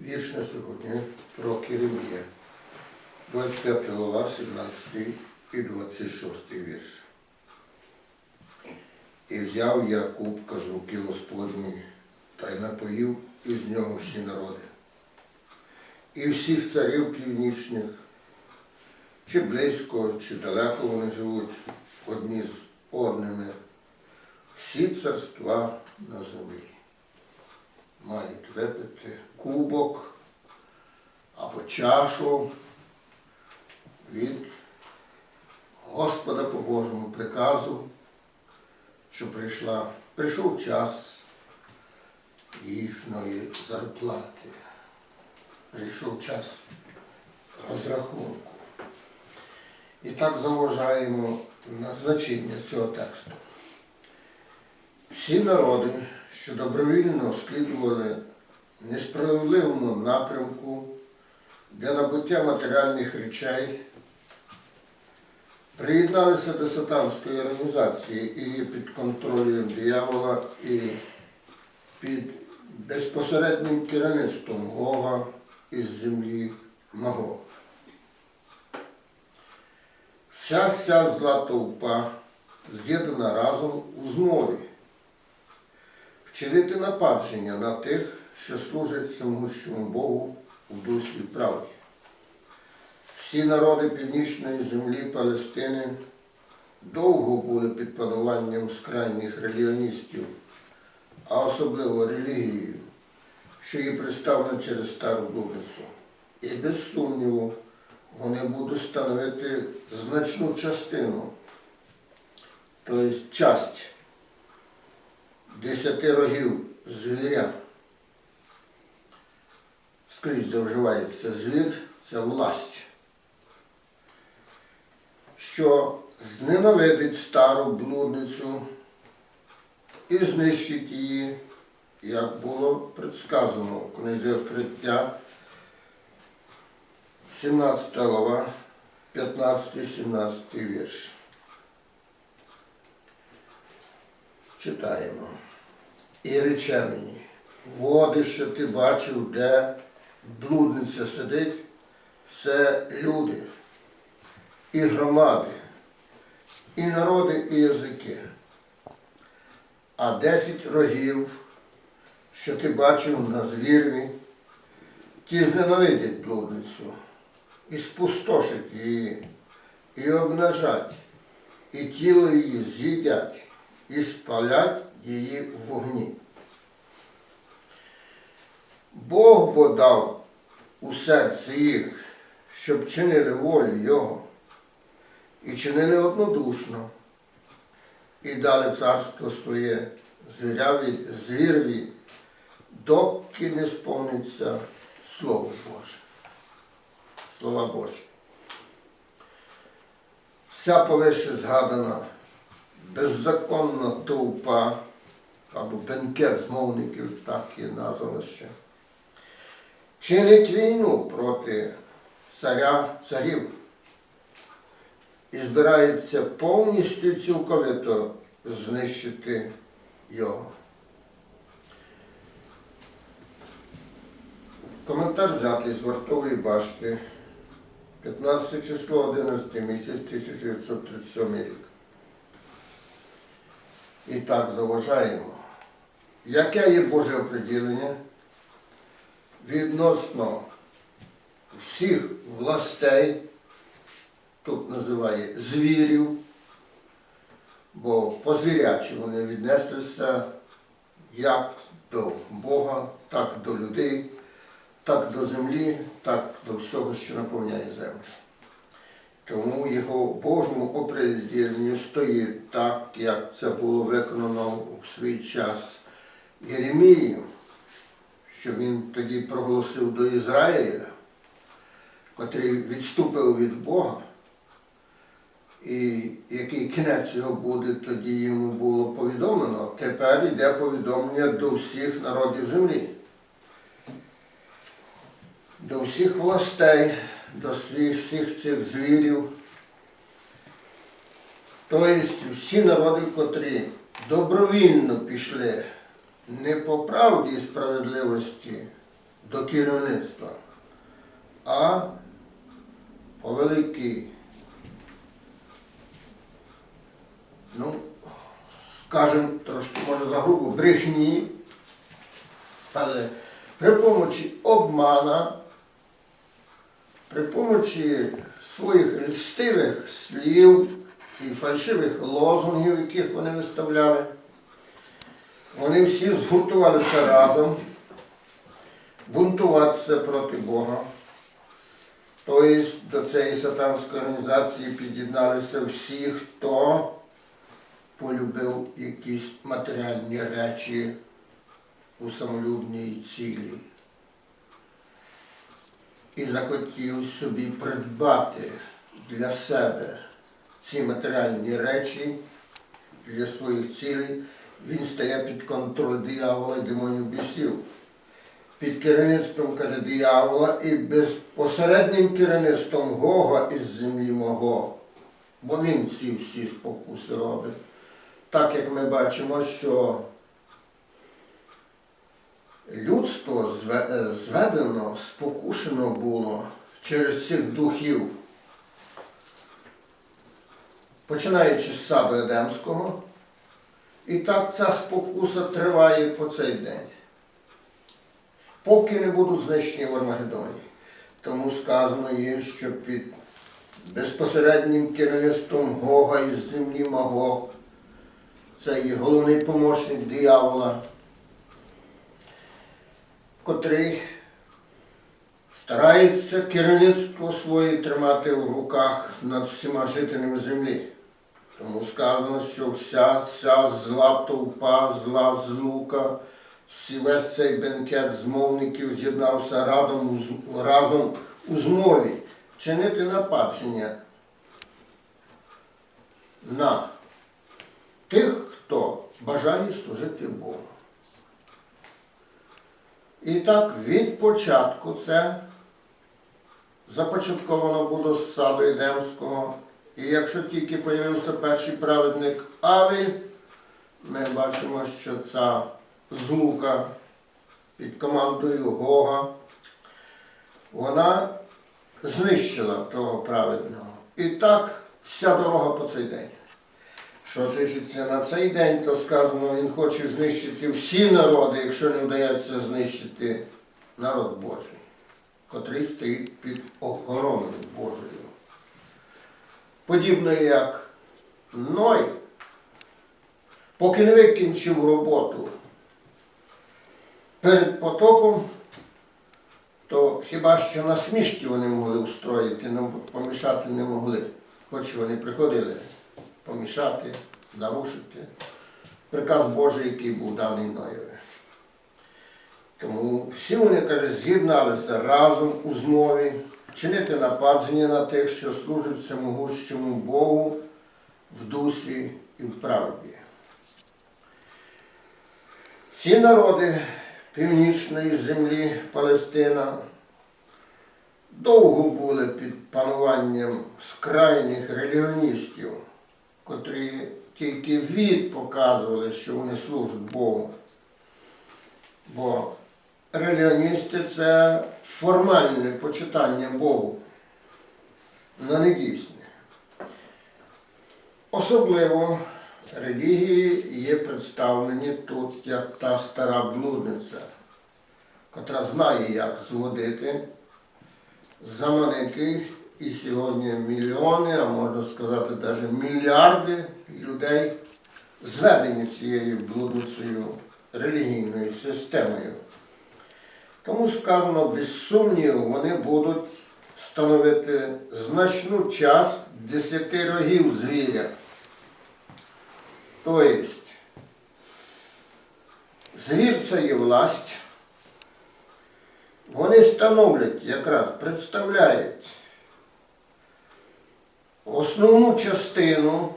Вірш сьогодні про Керемія. 25 глава, 17 і 26 вірш. І взяв я кубка з руки Господньої, та й напоїв із нього всі народи. І всіх царів північних, чи близько, чи далеко вони живуть одні з одними, всі царства на землі мають випити кубок або чашу від Господа по Божому приказу, що прийшла, прийшов час їхньої зарплати. Прийшов час розрахунку. І так заважаємо на значення цього тексту. Всі народи, що добровільно слідували несправедливому напрямку для набуття матеріальних речей, приєдналися до сатанської організації і під контролем диявола і під безпосереднім керівництвом Гога із землі Маго. Вся ця зла толпа з'єднана разом у змові вчинити нападження на тих, що служать всемогущому Богу у дусі правді. Всі народи північної землі Палестини довго були під пануванням скрайніх релігіоністів, а особливо релігією, що її представлено через стару блудницю. І без сумніву вони будуть становити значну частину, тобто часть десяти рогів звіря. Скрізь де вживається звір, це власть, що зненавидить стару блудницю і знищить її, як було предсказано в книзі відкриття, 17 глава, 15-17 вірш. Читаємо. І рече мені, води, що ти бачив, де блудниця сидить, це люди, і громади, і народи, і язики. А десять рогів, що ти бачив на звірві, ті зненавидять блудницю, і спустошать її, і обнажать, і тіло її з'їдять, і спалять її в вогні. Бог бо дав у серці їх, щоб чинили волю Його, і чинили однодушно, і дали царство своє звіряві, звірві, доки не сповниться Слово Боже. Слова Божі. Вся повище згадана беззаконна товпа або бенкет змовників, так і названо ще, чинить війну проти царя царів і збирається повністю цілковито знищити його. Коментар взятий з вартової башти 15 число 11 місяць 1937 рік. І так заважаємо. Яке є Боже оприділення відносно всіх властей, тут називає звірів, бо по-звірячі вони віднеслися як до Бога, так до людей, так до землі, так до всього, що наповняє землю. Тому його Божому оприділенню стоїть так, як це було виконано у свій час Єремією, що він тоді проголосив до Ізраїля, котрий відступив від Бога, і який кінець його буде, тоді йому було повідомлено. Тепер йде повідомлення до всіх народів землі, до всіх властей, до всіх цих звірів. Тобто всі народи, котрі добровільно пішли не по правді і справедливості, до керівництва, а по великій, ну, скажем трошки може загрубо, брехні, але при помочі обмана, при помочі своїх льстивих слів і фальшивих лозунгів, яких вони виставляли, вони всі згуртувалися разом бунтуватися проти Бога. Тобто до цієї сатанської організації під'єдналися всі, хто полюбив якісь матеріальні речі у самолюбній цілі і захотів собі придбати для себе ці матеріальні речі для своїх цілей, він стає під контроль диявола і демонів бісів. Під керівництвом каже диявола і безпосереднім керівництвом Гога із землі мого, бо він ці всі спокуси робить. Так як ми бачимо, що людство е, зведено, спокушено було через цих духів, починаючи з саду Едемського, і так ця спокуса триває по цей день, поки не будуть знищені в Армагеддоні. Тому сказано є, що під безпосереднім керівництвом Гога із землі Магог, це є головний помощник диявола, котрий старається керівництво своє тримати в руках над всіма жителями землі. Тому сказано, що вся ця зла товпа, зла злука, всі- весь цей бенкет змовників з'єднався разом, разом у змові чинити нападчення на тих, хто бажає служити Богу. І так від початку це започатковано було з саду Едемського. І якщо тільки появився перший праведник Авель, ми бачимо, що ця злука під командою Гога, вона знищила того праведного. І так вся дорога по цей день. Що тичиться на цей день, то сказано, він хоче знищити всі народи, якщо не вдається знищити народ Божий, котрий стоїть під охороною. Подібно як Ной, поки не викінчив роботу перед потопом, то хіба що насмішки вони могли устроїти, помішати не могли. Хоч вони приходили помішати, нарушити приказ Божий, який був даний Ноєві. Тому всі вони, каже, з'єдналися разом у змові, чинити нападження на тих, що служать всемогущому Богу в дусі і в правді. Ці народи північної землі Палестина довго були під пануванням скрайних релігіоністів, котрі тільки від показували, що вони служать Богу. Бо релігіоністи це формальне почитання Богу, але не. Особливо релігії є представлені тут як та стара блудниця, котра знає, як зводити, заманити і сьогодні мільйони, а можна сказати навіть мільярди людей зведені цією блудницею релігійною системою. Тому сказано, без сумніву, вони будуть становити значну часть десяти рогів звіря. Тобто, звір це є власть, вони становлять якраз, представляють основну частину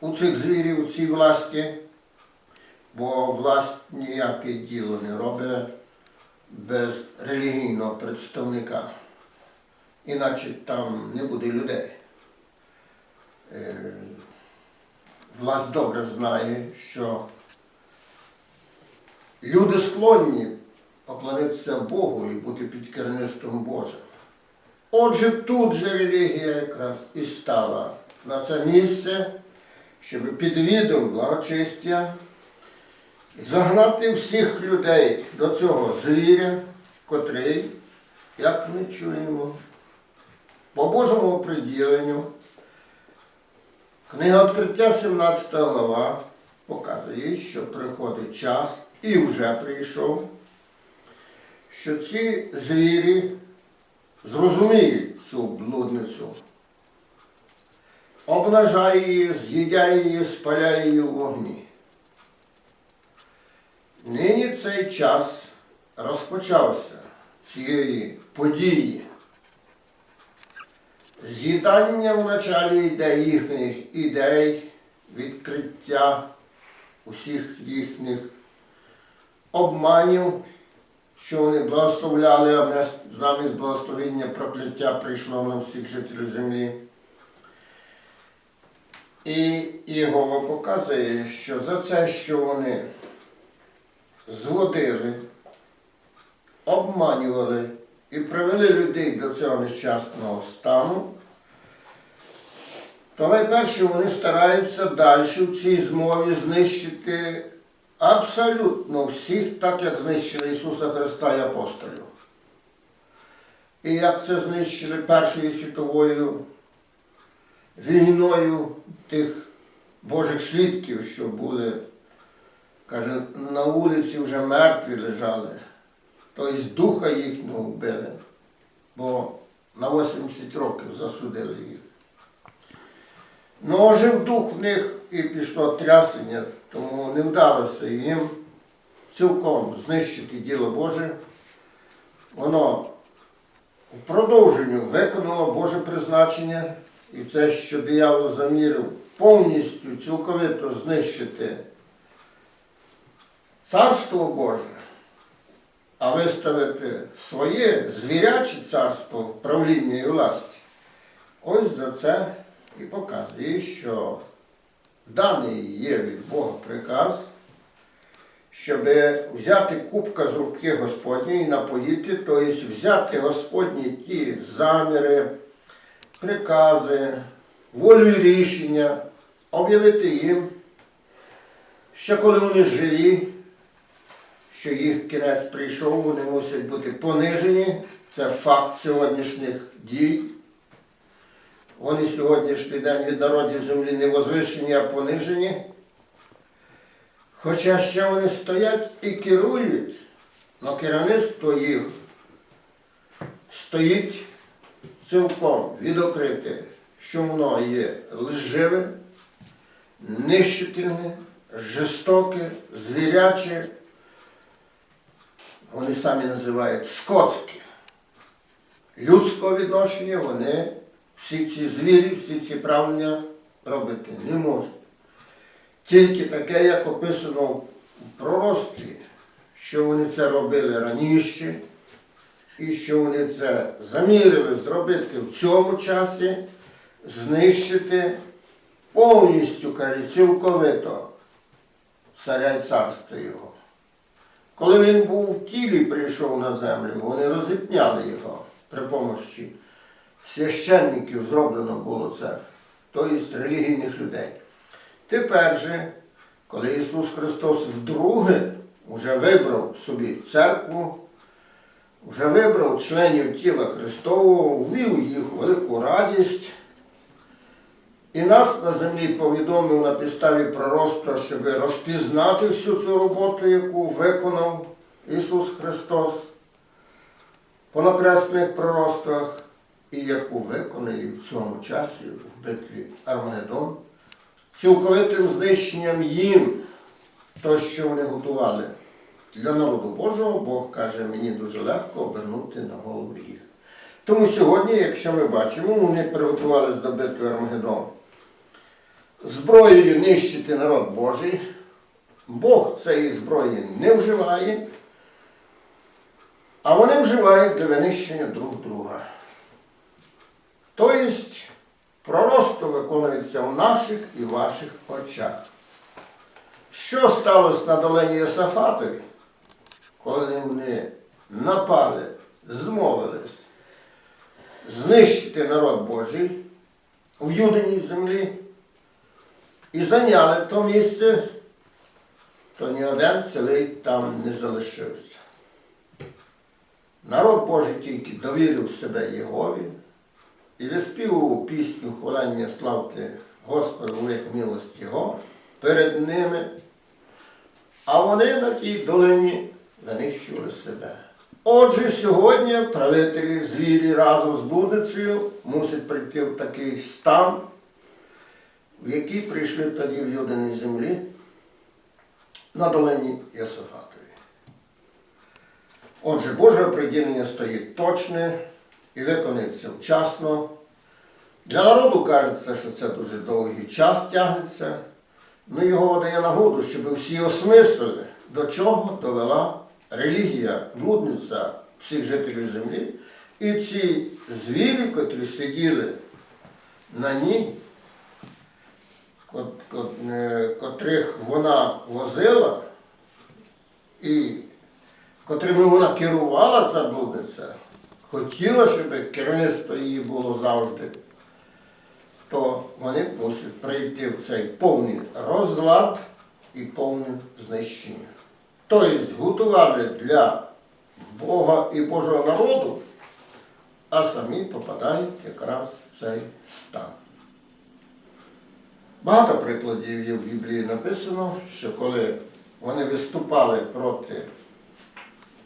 у цих звірів, у цій власті, бо власть ніяке діло не робить без релігійного представника. Іначе там не буде людей. Е, Власть добре знає, що люди склонні поклонитися Богу і бути під керівництвом Божим. Отже, тут же релігія якраз і стала на це місце, щоб під відом благочестя загнати всіх людей до цього звіря, котрий, як ми чуємо, по Божому приділенню, книга відкриття 17 глава показує, що приходить час і вже прийшов, що ці звірі зрозуміють цю блудницю, обнажає її, з'їдяє її, спаляє її в вогні. Нині цей час розпочався цієї події. З'їдання вначалі йде їхніх ідей, відкриття усіх їхніх обманів, що вони благословляли, а замість благословення прокляття прийшло на всіх жителів землі. І Єгова показує, що за це, що вони зводили, обманювали і привели людей до цього нещасного стану, то найперше вони стараються далі в цій змові знищити абсолютно всіх, так як знищили Ісуса Христа і апостолів. І як це знищили Першою світовою війною тих Божих свідків, що були, каже, на вулиці вже мертві лежали, тобто духа їхнього вбили, бо на 80 років засудили їх. Ну, ожив дух в них і пішло трясення, тому не вдалося їм цілком знищити діло Боже. Воно в продовженню виконало Боже призначення, і це, що диявол замірив повністю цілковито знищити царство Боже, а виставити своє звіряче царство правління і власті. Ось за це і показує, що даний є від Бога приказ, щоб взяти кубка з руки Господньої і напоїти, тобто взяти Господні ті заміри, прикази, волю рішення, об'явити їм, що коли вони живі, що їх кінець прийшов, вони мусять бути понижені. Це факт сьогоднішніх дій. Вони сьогоднішній день від народів землі не возвишені, а понижені. Хоча ще вони стоять і керують, але керівництво їх стоїть цілком відокрите, що воно є лживе, нищительне, жорстоке, звіряче. Вони самі називають скотське. Людського відношення вони всі ці звірі, всі ці правлення робити не можуть. Тільки таке, як описано в пророцтві, що вони це робили раніше, і що вони це замірили зробити в цьому часі, знищити повністю цілковито царя царства його. Коли він був в тілі прийшов на землю, вони розіпняли його при помощі священників зроблено було це, тобто релігійних людей. Тепер же, коли Ісус Христос вдруге вже вибрав собі церкву, вже вибрав членів тіла Христового, ввів їх в велику радість. І нас на землі повідомив на підставі пророцтва, щоб розпізнати всю цю роботу, яку виконав Ісус Христос по накресних пророцтвах, і яку виконає в цьому часі в битві Армагеддон, цілковитим знищенням їм то, що вони готували для народу Божого, Бог каже, мені дуже легко обернути на голову їх. Тому сьогодні, якщо ми бачимо, вони приготувалися до битви Армагеддон зброєю нищити народ Божий. Бог цієї зброї не вживає, а вони вживають для винищення друг друга. Тобто пророцтво виконується в наших і ваших очах. Що сталося на долині Єсафатові, коли вони напали, змовились знищити народ Божий в Юдиній землі і зайняли то місце, то ні один цілий там не залишився. Народ Божий тільки довірив себе Єгові і виспівував пісню хвалення славти Господу як милості Його перед ними, а вони на тій долині винищували себе. Отже, сьогодні правителі звірі разом з блудницею мусять прийти в такий стан, який прийшли тоді в Юдиній землі на долині Йосифатові. Отже, Боже оприділення стоїть точне і виконується вчасно. Для народу кажеться, що це дуже довгий час тягнеться. Ну, його дає нагоду, щоб всі осмислили, до чого довела релігія, блудниця всіх жителів землі. І ці звірі, котрі сиділи на ній, котрих вона возила, і котрими вона керувала, ця блудниця, хотіла, щоб керівництво її було завжди, то вони мусять прийти в цей повний розлад і повне знищення. Тобто готували для Бога і Божого народу, а самі попадають якраз в цей стан. Багато прикладів є в Біблії написано, що коли вони виступали проти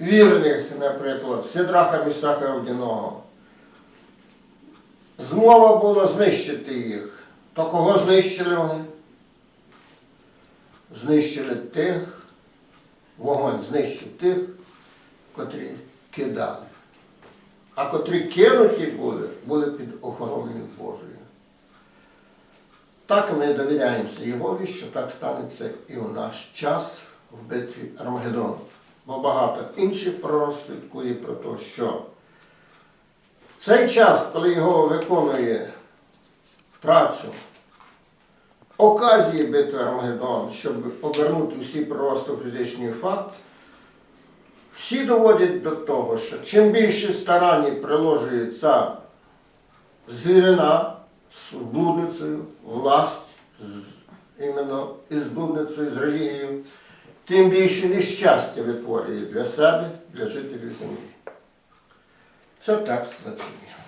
вірних, наприклад, Сидраха Місаха Авдіного, змова була знищити їх. То кого знищили вони? Знищили тих, вогонь знищив тих, котрі кидали. А котрі кинуті були, були під охороною Божою. Так ми довіряємося Єгові, що так станеться і у наш час в битві Армагеддон. Бо багато інших пророцтв свідкує про те, що в цей час, коли його виконує працю, оказії битви Армагеддон, щоб обернути всі пророцтва в фізичний факт, всі доводять до того, що чим більше старань приложується звірина з власть з, іменно із блудницею, з релігією, тим більше нещастя витворює для себе, для жителів землі. Це так значення.